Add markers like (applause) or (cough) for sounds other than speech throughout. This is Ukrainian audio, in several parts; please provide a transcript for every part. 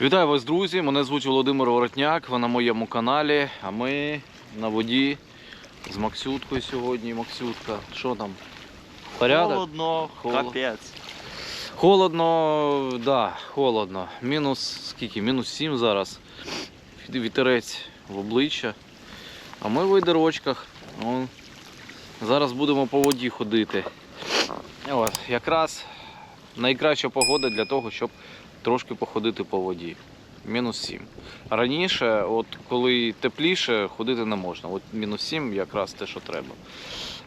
Вітаю вас, друзі! Мене звуть Володимир Воротняк, ви на моєму каналі, а ми на воді з Максюткою сьогодні. Максютка, що там? Порядок? Холодно, Холод- капець. Холодно, да, холодно. Мінус скільки? Мінус 7 зараз. Вітерець в обличчя. А ми в ойдерочках. Ну, зараз будемо по воді ходити. От, якраз найкраща погода для того, щоб трошки походити по воді. Мінус 7. Раніше, от коли тепліше, ходити не можна. От мінус 7 якраз те, що треба.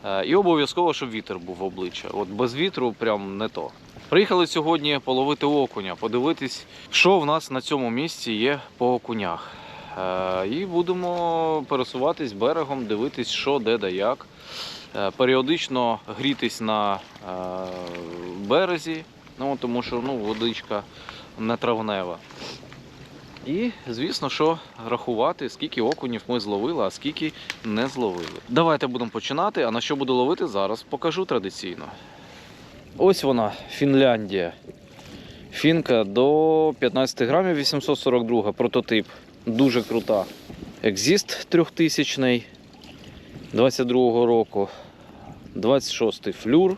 Е, І обов'язково, щоб вітер був в обличчя. От без вітру прям не то. Приїхали сьогодні половити окуня, подивитись, що в нас на цьому місці є по окунях. Е, І будемо пересуватись берегом, дивитись, що, де, де, як. Е, Періодично грітись на березі, ну, тому що ну, водичка не травнева. І, звісно, що рахувати, скільки окунів ми зловили, а скільки не зловили. Давайте будемо починати. А на що буду ловити зараз, покажу традиційно. Ось вона, Фінляндія. Фінка до 15 грамів 842 прототип. Дуже крута. Екзіст 3000 22 року. 26 флюр.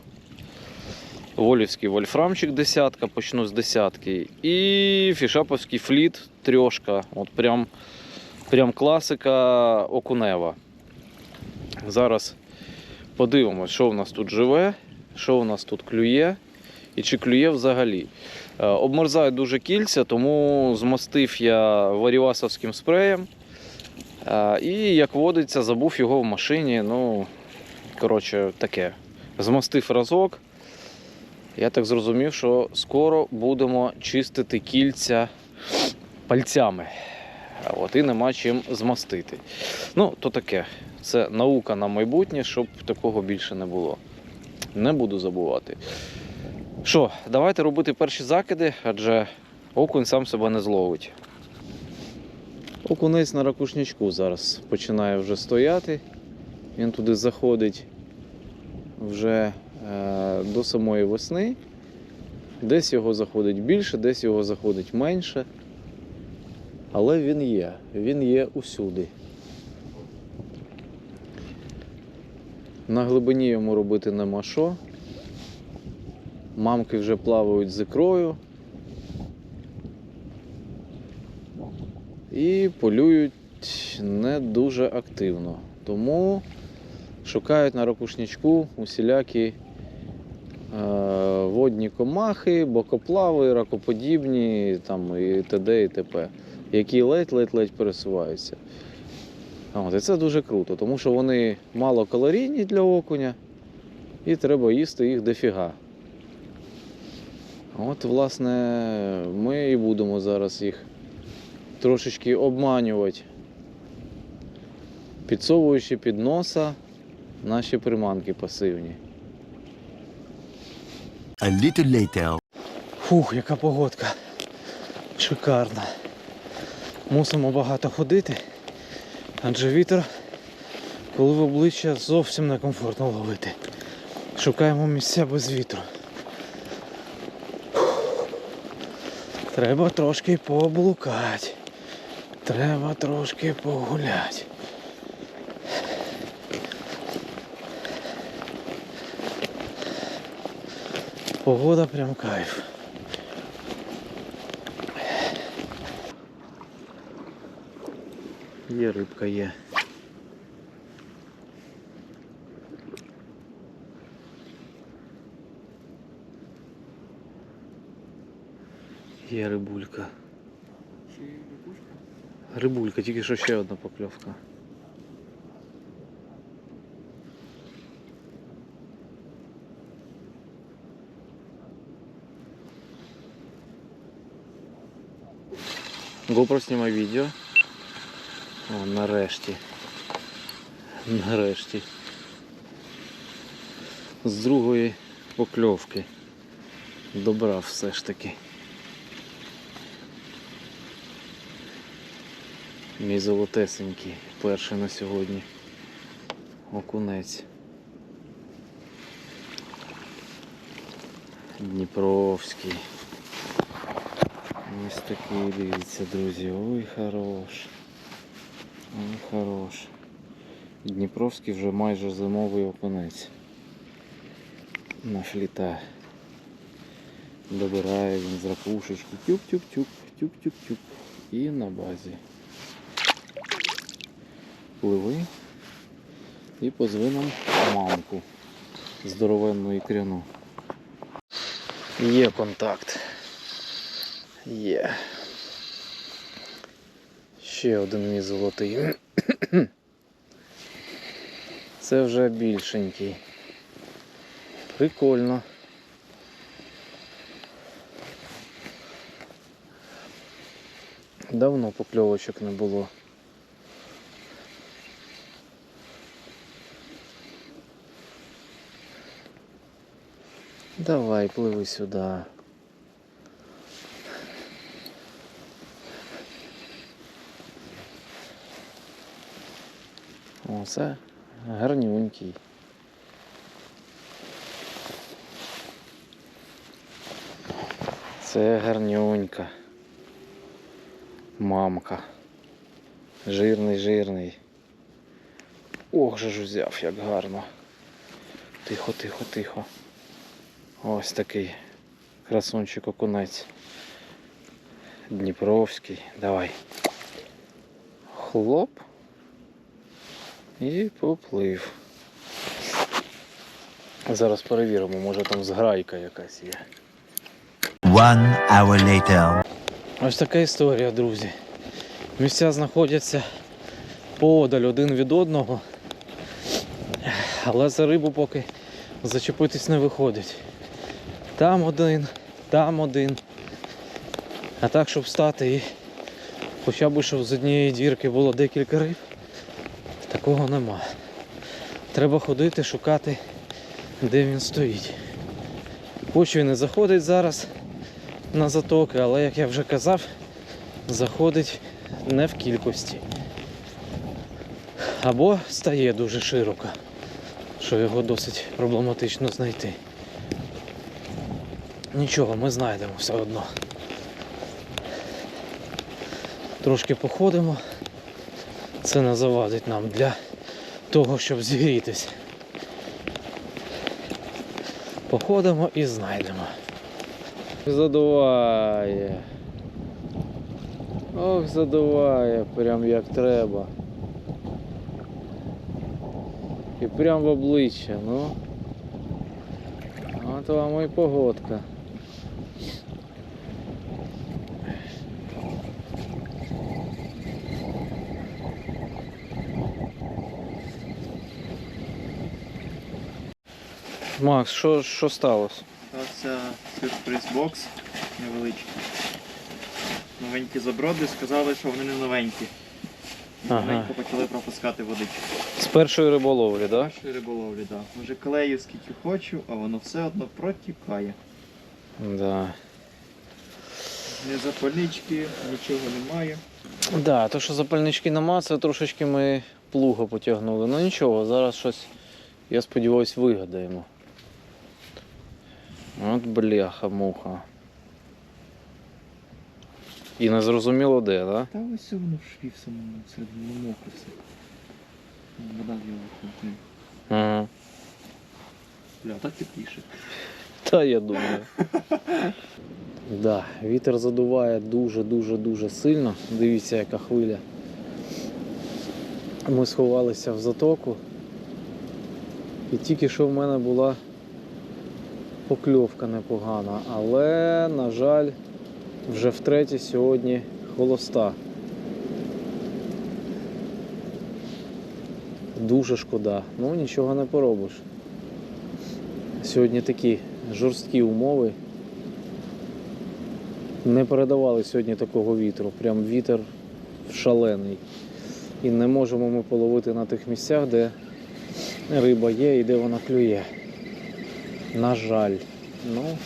Волівський вольфрамчик десятка, почну з десятки. І фішаповський фліт трьошка. От прям, прям класика окунева. Зараз подивимось, що в нас тут живе, що в нас тут клює і чи клює взагалі. Е, Обмерзає дуже кільця, тому змастив я варівасовським спреєм. Е, І, як водиться, забув його в машині. Ну, коротше, таке. Змастив разок. Я так зрозумів, що скоро будемо чистити кільця пальцями. От, і нема чим змастити. Ну, то таке. Це наука на майбутнє, щоб такого більше не було. Не буду забувати. Що, давайте робити перші закиди, адже окунь сам себе не зловить. Окунець на ракушнячку зараз починає вже стояти. Він туди заходить вже до самої весни. Десь його заходить більше, десь його заходить менше. Але він є, він є усюди. На глибині йому робити нема що. Мамки вже плавають з ікрою. І полюють не дуже активно. Тому шукають на ракушнячку усілякі е, водні комахи, бокоплави, ракоподібні там, і т.д. і т.п., які ледь-ледь-ледь пересуваються. От, і це дуже круто, тому що вони малокалорійні для окуня, і треба їсти їх дофіга. От, власне, ми і будемо зараз їх трошечки обманювати, підсовуючи під носа наші приманки пасивні. A little later. Фух, яка погодка. Шикарна. Мусимо багато ходити, адже вітер, коли в обличчя зовсім некомфортно ловити. Шукаємо місця без вітру. Фух. Треба трошки поблукати. Треба трошки погуляти. Погода прям кайф. Є рибка є. Є рибулька. Рибулька, тільки що ще одна покльовка. GoPro знімай відео. О, нарешті. Нарешті. З другої покльовки. Добрав все ж таки. Мій золотесенький, перший на сьогодні. Окунець. Дніпровський. Ось такий, дивіться, друзі. Ой, хорош. Ой, хорош. Дніпровський вже майже зимовий окунець. Наш літає. Добирає він з ракушечки. Тюк-тюк-тюк, тюк-тюк-тюк. І на базі. Пливи. І позви нам мамку. Здоровенну ікряну. Є контакт. Є. Ще один мій золотий. Це вже більшенький. Прикольно. Давно покльовочок не було. Давай, пливи сюди. Це гарнюнький. Це гарнюнька. Мамка. Жирний, жирний. Ох же ж взяв, як гарно. Тихо, тихо, тихо. Ось такий красунчик окунець. Дніпровський. Давай. Хлоп. І поплив. Зараз перевіримо, може там зграйка якась є. One hour later. Ось така історія, друзі. Місця знаходяться поодаль один від одного, але за рибу поки зачепитись не виходить. Там один, там один. А так, щоб встати і хоча б щоб з однієї дірки було декілька риб, такого нема. Треба ходити, шукати, де він стоїть. Хоч і заходить зараз на затоки, але як я вже казав, заходить не в кількості. Або стає дуже широко, що його досить проблематично знайти. Нічого, ми знайдемо все одно. Трошки походимо. Це не завадить нам для того, щоб зігрітися. Походимо і знайдемо. Задуває. Ох, задуває, прям як треба. І прям в обличчя, ну. От вам і погодка. Макс, що, що сталося? Стався сюрприз-бокс невеличкий. Новенькі заброди сказали, що вони не новенькі. Ага. Почали пропускати водичку. З першої риболовлі, так? Да? Нашої риболовлі, так. Може клею скільки хочу, а воно все одно протікає. Да. Не запальнички, нічого немає. Да, то що запальнички нема, це трошечки ми плуга потягнули. Ну нічого, зараз щось, я сподіваюсь, вигадаємо. От бляха муха. І не зрозуміло де, так? Да? Та ось воно в шві в самому середині мокре все. Вода в його. Ага. Бля, так тепліше. Та я думаю. (laughs) Да, вітер задуває дуже-дуже-дуже сильно. Дивіться, яка хвиля. Ми сховалися в затоку. І тільки що в мене була покльовка непогана, але, на жаль, вже втретє сьогодні холоста. Дуже шкода. Ну нічого не поробиш. Сьогодні такі жорсткі умови. Не передавали сьогодні такого вітру. Прям вітер шалений. І не можемо ми половити на тих місцях, де риба є і де вона клює. На жаль, ну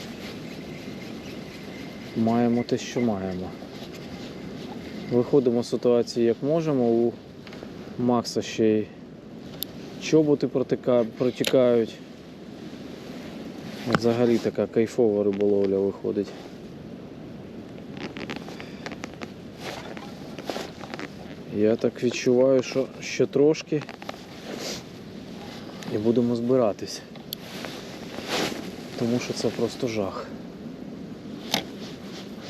маємо те, що маємо. Виходимо з ситуації як можемо. У Макса ще й чоботи протікають. Взагалі така кайфова риболовля виходить. Я так відчуваю, що ще трошки і будемо збиратись. Тому що це просто жах.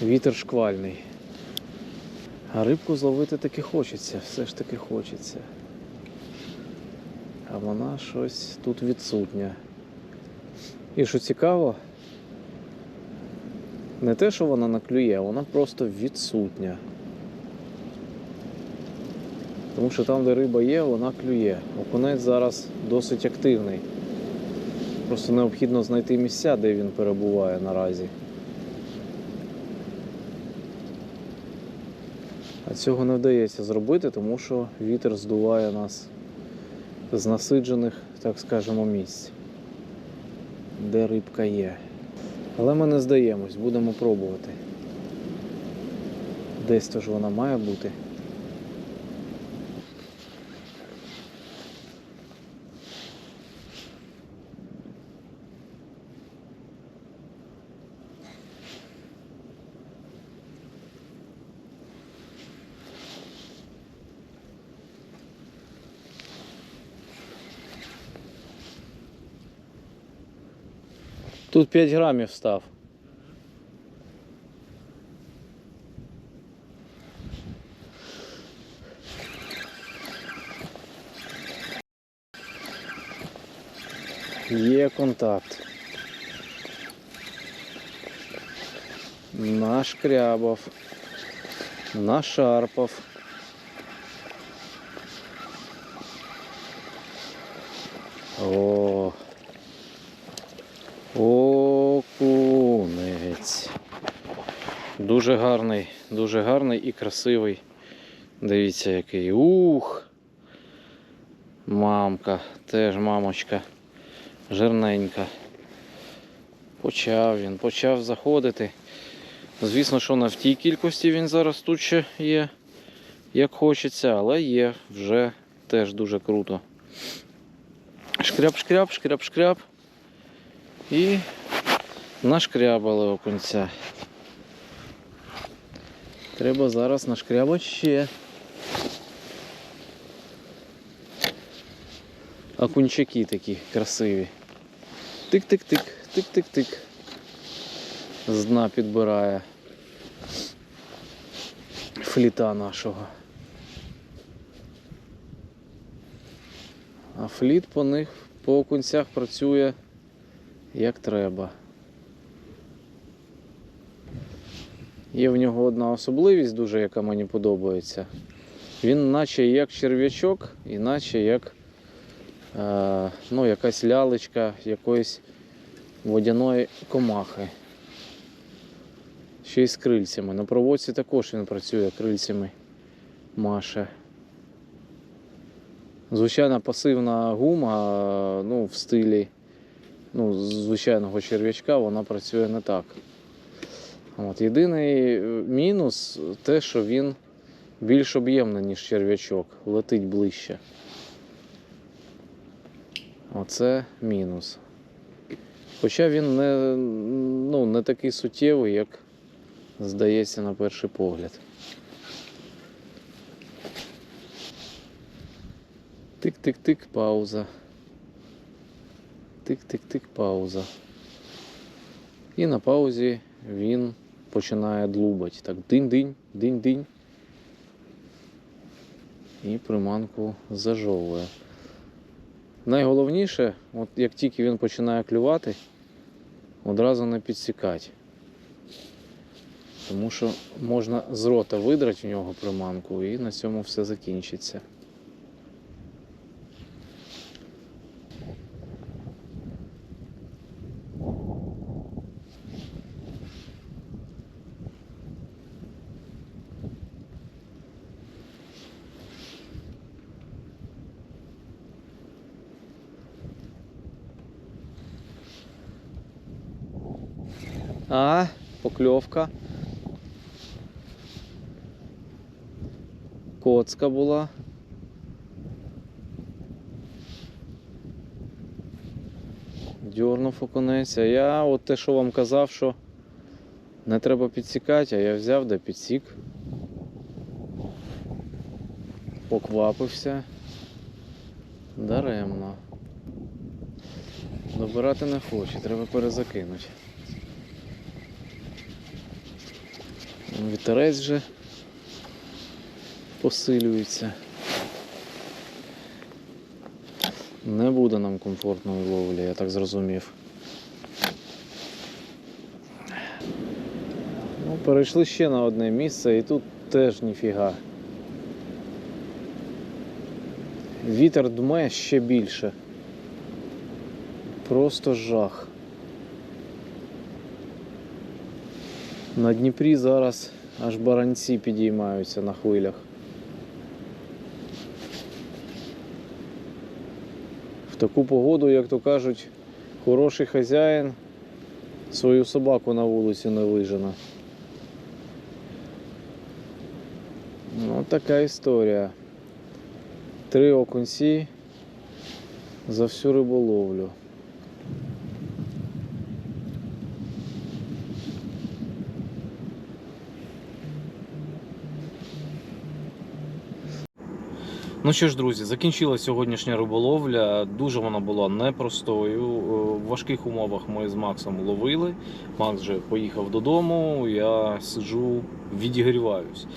Вітер шквальний. А рибку зловити таки хочеться, все ж таки хочеться. А вона щось тут відсутня. І що цікаво, не те, що вона наклює, вона просто відсутня. Тому що там, де риба є, вона клює. Окунець зараз досить активний. Просто необхідно знайти місця, де він перебуває наразі. А цього не вдається зробити, тому що вітер здуває нас з насиджених, так скажемо, місць, де рибка є. Але ми не здаємось, будемо пробувати. Десь то ж вона має бути. Тут 5 грамів став. Є контакт. Нашкрябав. Нашарпав. О. Дуже гарний, дуже гарний і красивий. Дивіться, який. Ух. Мамка, теж мамочка. Жирненька. Почав він, почав заходити. Звісно, що не в тій кількості він зараз тут ще є, як хочеться, але є вже теж дуже круто. Шкряб-шкряб, шкряб-шкряб. І нашкрябали окунця. Треба зараз нашкрябати ще. Окунчаки такі красиві. Тик-тик-тик, тик-тик-тик. З дна підбирає фліта нашого. А фліт по них по окунцях працює як треба. Є в нього одна особливість дуже, яка мені подобається. Він наче як черв'ячок, і наче як е, ну, якась лялечка якоїсь водяної комахи. Ще й з крильцями. На проводці також він працює крильцями Маше. Звичайна пасивна гума ну, в стилі ну, звичайного черв'ячка вона працює не так. От, єдиний е, мінус те, що він більш об'ємний, ніж черв'ячок, летить ближче. Оце мінус. Хоча він не, ну, не такий суттєвий, як здається на перший погляд. Тик-тик-тик, пауза. Тик-тик-тик, пауза. І на паузі він починає длубать. Так, динь-динь, динь-динь. І приманку зажовує. Найголовніше, от як тільки він починає клювати, одразу не підсікати. Тому що можна з рота видрати в нього приманку і на цьому все закінчиться. А, покльовка. Коцка була. Дьорнув окунець. А я от те, що вам казав, що не треба підсікати, а я взяв да підсік. поквапився. Даремно. Добирати не хоче, треба перезакинути. Вітерець вже посилюється. Не буде нам комфортної ловлі, я так зрозумів. Ну, перейшли ще на одне місце і тут теж ніфіга. Вітер дме ще більше. Просто жах. На Дніпрі зараз аж баранці підіймаються на хвилях. В таку погоду, як то кажуть, хороший хазяїн свою собаку на вулицю не вижене. Ну, така історія. Три окунці за всю риболовлю. Ну що ж, друзі, закінчилася сьогоднішня риболовля. Дуже вона була непростою. Е, В важких умовах ми з Максом ловили. Макс вже поїхав додому. Я сиджу, відігріваюсь.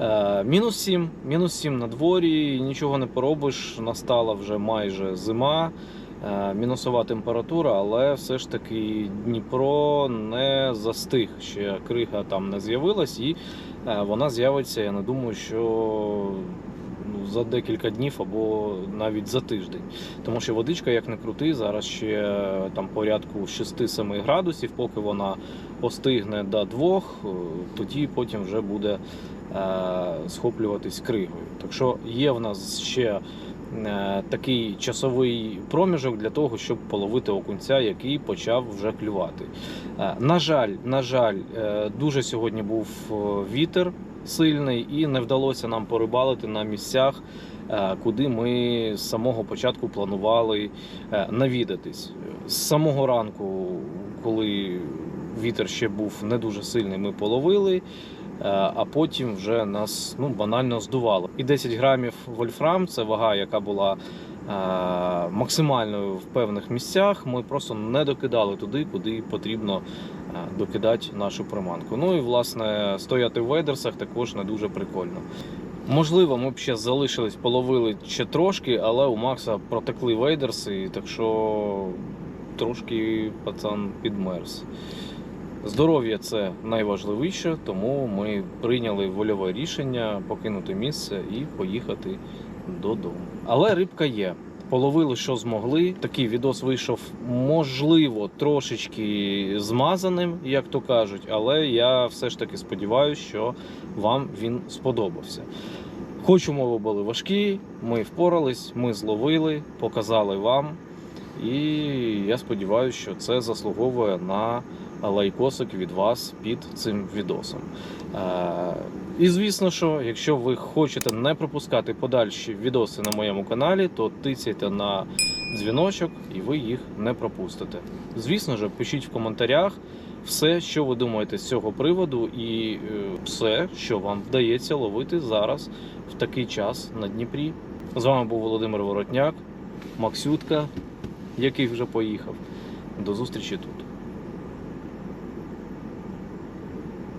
Е, Мінус 7, мінус 7 на дворі, нічого не поробиш. Настала вже майже зима, е, мінусова температура, але все ж таки Дніпро не застиг. Ще крига там не з'явилась, і вона з'явиться. Я не думаю, що за декілька днів або навіть за тиждень. Тому що водичка, як не крути, зараз ще е, там порядку 6-7 градусів, поки вона остигне до 2, тоді потім вже буде е, схоплюватись кригою. Так що є в нас ще е, такий часовий проміжок для того, щоб половити окунця, який почав вже клювати. Е, на жаль, на жаль, е, дуже сьогодні був е, вітер сильний, і не вдалося нам порибалити на місцях, е, куди ми з самого початку планували е, навідатись. З самого ранку, коли вітер ще був не дуже сильний, ми половили. е, А потім вже нас ну, банально здувало. І 10 грамів вольфрам це вага, яка була максимальною в певних місцях. Ми просто не докидали туди, куди потрібно докидати нашу приманку. Ну і власне стояти в вейдерсах також не дуже прикольно. Можливо, ми б ще залишились, половили ще трошки, але у Макса протекли вейдерси, так що трошки пацан підмерз. Здоров'я це найважливіше, тому ми прийняли вольове рішення покинути місце і поїхати додому. Але рибка є. Половили, що змогли. Такий відос вийшов, можливо, трошечки змазаним, як то кажуть, але я все ж таки сподіваюся, що вам він сподобався. Хоч умови були важкі, ми впорались, ми зловили, показали вам. І я сподіваюся, що це заслуговує на лайкосик від вас під цим відосом. І звісно, що якщо ви хочете не пропускати подальші відоси на моєму каналі, то тицяйте на дзвіночок і ви їх не пропустите. Звісно ж, пишіть в коментарях все, що ви думаєте з цього приводу, і е, все, що вам вдається ловити зараз в такий час на Дніпрі. З вами був Володимир Воротняк, Максютка, який вже поїхав. До зустрічі тут.